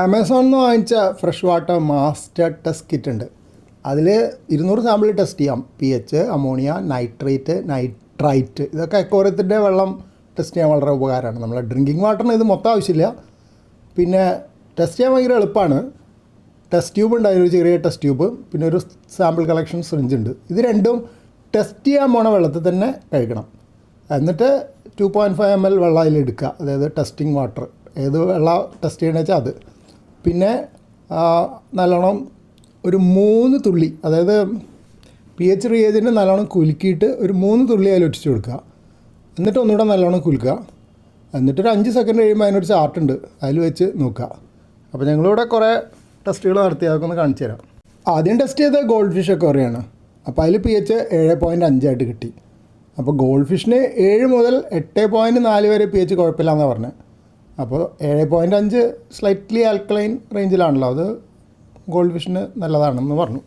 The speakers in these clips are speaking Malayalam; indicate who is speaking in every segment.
Speaker 1: ആമസോണിൽ നിന്ന് വാങ്ങിച്ച fresh water master test kit ഉണ്ട്. അതിൽ ഇരുന്നൂറ് സാമ്പിൾ ടെസ്റ്റ് ചെയ്യാം. P H ammonia nitrate nitrite ഇതൊക്കെ അക്കോറത്തിന്റെ വെള്ളം ടെസ്റ്റ് ചെയ്യാൻ വളരെ ഉപകാരമാണ്. നമ്മളെ ഡ്രിങ്കിങ് വാട്ടറിന് ഇത് മൊത്തം ആവശ്യമില്ല. പിന്നെ ടെസ്റ്റ് ചെയ്യാൻ ഭയങ്കര എളുപ്പമാണ്. ടെസ്റ്റ് ട്യൂബ് ഉണ്ട്. അതിനൊരു ചെറിയ ടെസ്റ്റ് ട്യൂബ് പിന്നെ ഒരു സാമ്പിൾ കളക്ഷൻ സിറിഞ്ച് ഉണ്ട്. ഇത് രണ്ടും ടെസ്റ്റ് ചെയ്യാൻ പോണ വെള്ളത്തിൽ തന്നെ കഴിക്കണം എന്നിട്ട് two point five M L വെള്ളം അതിലെടുക്കുക അതായത് ടെസ്റ്റിംഗ് വാട്ടർ ഏത് വെള്ളം ടെസ്റ്റ് ചെയ്യണമെന്ന് വെച്ചാൽ അത്. പിന്നെ നല്ലോണം ഒരു മൂന്ന് തുള്ളി അതായത് പി എച്ച് റിയേജന്റ് നല്ലോണം കുലുക്കിയിട്ട് ഒരു മൂന്ന് തുള്ളി അതിൽ ഒറ്റിച്ച് കൊടുക്കുക. എന്നിട്ട് ഒന്നുകൂടെ നല്ലോണം കുലുക്കുക. എന്നിട്ട് ഒരു അഞ്ച് സെക്കൻഡ് കഴിയുമ്പോൾ അതിനൊരു ചാർട്ടുണ്ട് അതിൽ വെച്ച് നോക്കുക. അപ്പോൾ ഞങ്ങളിവിടെ കുറേ ടെസ്റ്റുകൾ നടത്തി. അതൊക്കെ ഒന്ന് കാണിച്ചു തരാം. ആദ്യം ടെസ്റ്റ് ചെയ്ത ഗോൾഡ് ഫിഷ് അക്വറിയാണ് അപ്പോൾ അതിൽ പി എച്ച് ഏഴ് പോയിന്റ് അഞ്ചായിട്ട് കിട്ടി. അപ്പോൾ ഗോൾഡ് ഫിഷിന് ഏഴ് മുതൽ എട്ട് പോയിന്റ് നാല് വരെ പി എച്ച് കുഴപ്പമില്ലാന്നാണ് പറഞ്ഞത് അപ്പോൾ ഏഴ് പോയിന്റ് അഞ്ച് സ്ലൈറ്റ്ലി ആൽക്കലൈൻ റേഞ്ചിലാണല്ലോ അത് ഗോൾഡ് ഫിഷിന് നല്ലതാണെന്ന് പറഞ്ഞു.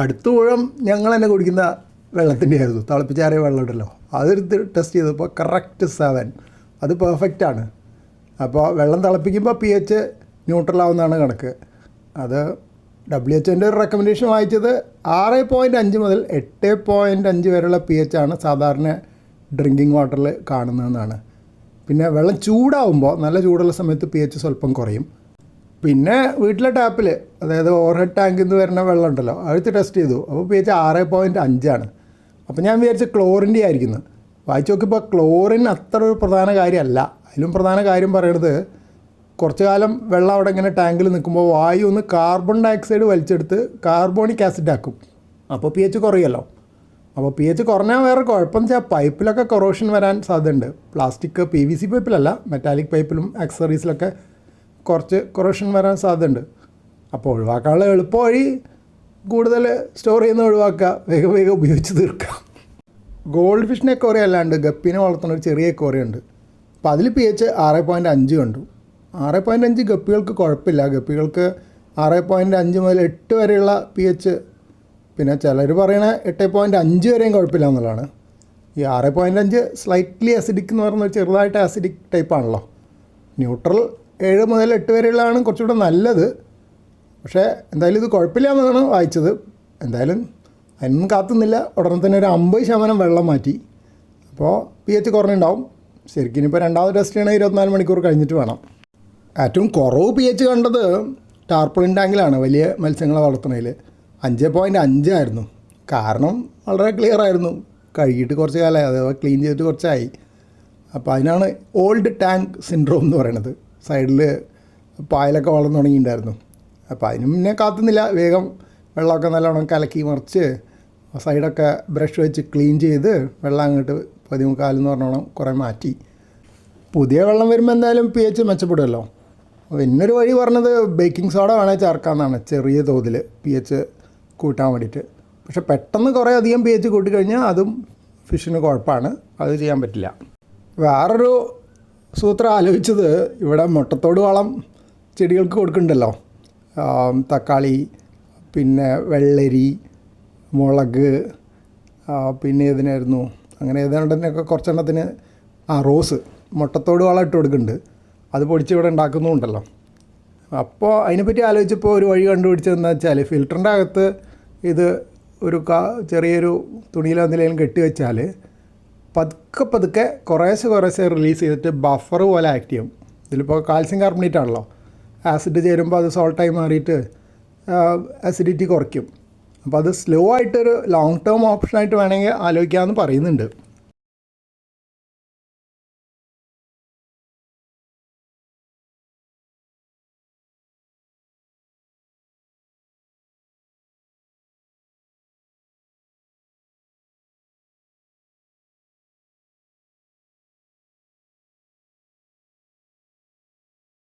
Speaker 1: അടുത്ത ഊഴം ഞങ്ങൾ തന്നെ കുടിക്കുന്ന വെള്ളത്തിന്റെ ആയിരുന്നു തിളപ്പിച്ചാറിയ വെള്ളം ഉണ്ടല്ലോ. അതെടുത്ത് ടെസ്റ്റ് ചെയ്തപ്പോൾ കറക്റ്റ് സെവൻ അത് പെർഫെക്റ്റ് ആണ്. അപ്പോൾ വെള്ളം തിളപ്പിക്കുമ്പോൾ പി എച്ച് ന്യൂട്രൽ ആവുന്നതാണ് കണക്ക്. അത് ഡബ്ല്യു എച്ച് എന്റെ ഒരു റെക്കമെൻഡേഷൻ വായിച്ചത് ആറ് പോയിന്റ് അഞ്ച് മുതൽ എട്ട് പോയിന്റ് അഞ്ച് വരെയുള്ള പി എച്ച് ആണ് സാധാരണ ഡ്രിങ്കിങ് വാട്ടറിൽ കാണുന്നതെന്നാണ്. പിന്നെ വെള്ളം ചൂടാവുമ്പോൾ നല്ല ചൂടുള്ള സമയത്ത് പി എച്ച് സ്വല്പം കുറയും. പിന്നെ വീട്ടിലെ ടാപ്പിൽ അതായത് ഓവർഹെഡ് ടാങ്കിൽ നിന്ന് വരുന്ന വെള്ളം ഉണ്ടല്ലോ അടുത്ത് ടെസ്റ്റ് ചെയ്തു. അപ്പോൾ പി എച്ച് ആറ് പോയിന്റ് അഞ്ചാണ് അപ്പോൾ ഞാൻ വിചാരിച്ച ക്ലോറിന്റെ ആയിരിക്കുന്നത് വായിച്ചു നോക്കിയപ്പോൾ ക്ലോറിൻ അത്ര ഒരു പ്രധാന കാര്യമല്ല. അതിലും പ്രധാന കാര്യം പറയണത് കുറച്ച് കാലം വെള്ളം അവിടെ ഇങ്ങനെ ടാങ്കിൽ നിൽക്കുമ്പോൾ വായു ഒന്ന് കാർബൺ ഡയോക്സൈഡ് വലിച്ചെടുത്ത് കാർബോണിക് ആസിഡ് ആക്കും. അപ്പോൾ പി എച്ച് കുറയുമല്ലോ. അപ്പോൾ പി എച്ച് കുറഞ്ഞാൽ വേറെ കുഴപ്പം വെച്ചാൽ പൈപ്പിലൊക്കെ കൊറോഷൻ വരാൻ സാധ്യതയുണ്ട്. പ്ലാസ്റ്റിക് പി വി സി പൈപ്പിലല്ല മെറ്റാലിക് പൈപ്പിലും ആക്സറീസിലൊക്കെ കുറച്ച് കൊറോഷൻ വരാൻ സാധ്യതയുണ്ട്. അപ്പോൾ ഒഴിവാക്കാനുള്ള എളുപ്പ വഴി കൂടുതൽ സ്റ്റോർ ചെയ്യുന്ന ഒഴിവാക്കുക. വേഗം വേഗം ഉപയോഗിച്ച് തീർക്കാം ഗോൾഡ് ഫിഷിനെ കോറി ഗപ്പിനെ വളർത്തുന്ന ഒരു ചെറിയ കോറിയുണ്ട് അപ്പോൾ അതിൽ പി എച്ച് ആറ് പോയിന്റ് അഞ്ച് കണ്ടു. ആറ് പോയിന്റ് അഞ്ച് ഗപ്പികൾക്ക് കുഴപ്പമില്ല. ഗപ്പികൾക്ക് ആറ് പോയിന്റ് അഞ്ച് മുതൽ എട്ട് വരെയുള്ള പി എച്ച് പിന്നെ ചിലർ പറയണ എട്ട് പോയിന്റ് അഞ്ച് വരെയും കുഴപ്പമില്ല എന്നുള്ളതാണ്. ഈ ആറ് പോയിന്റ് അഞ്ച് സ്ലൈറ്റ്ലി അസിഡിക് എന്ന് പറയുന്നത് ചെറുതായിട്ട് ആസിഡിക് ടൈപ്പാണല്ലോ ന്യൂട്രൽ ഏഴ് മുതൽ എട്ട് വരെയുള്ളതാണ് കുറച്ചുകൂടെ നല്ലത്. പക്ഷേ എന്തായാലും ഇത് കുഴപ്പമില്ല എന്നാണ് വായിച്ചത്. എന്തായാലും അതിനൊന്നും കാത്തുന്നില്ല. ഉടനെ തന്നെ ഒരു അമ്പത് ശതമാനം വെള്ളം മാറ്റി. അപ്പോൾ പി എച്ച് കുറഞ്ഞുണ്ടാവും. ശരിക്കും ഇനിയിപ്പോൾ രണ്ടാമത് ടെസ്റ്റ് ചെയ്യണമെങ്കിൽ ഇരുപത്തിനാല് മണിക്കൂർ കഴിഞ്ഞിട്ട് വേണം. ഏറ്റവും കുറവ് പി എച്ച് കണ്ടത് ടാർപ്പിളിൻ ടാങ്കിലാണ് വലിയ മത്സ്യങ്ങളെ വളർത്തുന്നതിൽ. അഞ്ച് പോയിന്റ് അഞ്ചായിരുന്നു കാരണം വളരെ ക്ലിയർ ആയിരുന്നു. കഴുകിയിട്ട് കുറച്ച് കാലമായി അഥവാ ക്ലീൻ ചെയ്തിട്ട് കുറച്ചായി. അപ്പോൾ അതിനാണ് ഓൾഡ് ടാങ്ക് സിൻഡ്രോം എന്ന് പറയുന്നത്. സൈഡിൽ പായലൊക്കെ വളർന്നു തുടങ്ങിയിട്ടുണ്ടായിരുന്നു. അപ്പോൾ അതിന് മുന്നേ കാത്തുന്നില്ല. വേഗം വെള്ളമൊക്കെ നല്ലോണം കലക്കി മറിച്ച് സൈഡൊക്കെ ബ്രഷ് വെച്ച് ക്ലീൻ ചെയ്ത് വെള്ളം അങ്ങോട്ട് പതിമുക്കാലെന്ന് പറഞ്ഞോണം കുറേ മാറ്റി. പുതിയ വെള്ളം വരുമ്പോൾ എന്തായാലും പി എച്ച് മെച്ചപ്പെടുമല്ലോ. പിന്നൊരു വഴി പറഞ്ഞത് ബേക്കിംഗ് സോഡ വേണേൽ ചേർക്കാമെന്നാണ് ചെറിയ തോതിൽ പി എച്ച് കൂട്ടാൻ വേണ്ടിയിട്ട്. പക്ഷെ പെട്ടെന്ന് കുറേ അധികം പി എച്ച് കൂട്ടിക്കഴിഞ്ഞാൽ അതും ഫിഷിന് കുഴപ്പമാണ് അത് ചെയ്യാൻ പറ്റില്ല. വേറൊരു സൂത്രം ആലോചിച്ചത് ഇവിടെ മുട്ടത്തോട് വളം ചെടികൾക്ക് കൊടുക്കുന്നുണ്ടല്ലോ തക്കാളി പിന്നെ വെള്ളരി മുളക് പിന്നെ ഏതിനായിരുന്നു? അങ്ങനെ ഏതാണ്ടൊക്കെ കുറച്ചെണ്ണത്തിന് ആ റോസ് മുട്ടത്തോട് വളം ഇട്ട് കൊടുക്കുന്നുണ്ട് അത് പൊടിച്ച് ഇവിടെ ഉണ്ടാക്കുന്നുമുണ്ടല്ലോ. അപ്പോൾ അതിനെപ്പറ്റി ആലോചിച്ചപ്പോൾ ഒരു വഴി കണ്ടുപിടിച്ചതെന്ന് വെച്ചാൽ ഫിൽറ്ററിന്റെ അകത്ത് ഇത് ഒരു കാ ചെറിയൊരു തുണിയിലോ എന്തെങ്കിലും കെട്ടി വെച്ചാൽ പതുക്കെ പതുക്കെ കുറേശ്ശെ കുറേശ്ശെ റിലീസ് ചെയ്തിട്ട് ബഫർ പോലെ ആക്ട് ചെയ്യും. ഇതിലിപ്പോൾ കാൽസ്യം കാർബണേറ്റ് ആണല്ലോ. ആസിഡ് ചേരുമ്പോൾ അത് സോൾട്ടായി മാറിയിട്ട് ആസിഡിറ്റി കുറയ്ക്കും. അപ്പോൾ അത് സ്ലോ ആയിട്ടൊരു ലോങ് ടേം ഓപ്ഷനായിട്ട് വേണമെങ്കിൽ ആലോചിക്കാമെന്ന് പറയുന്നുണ്ട്.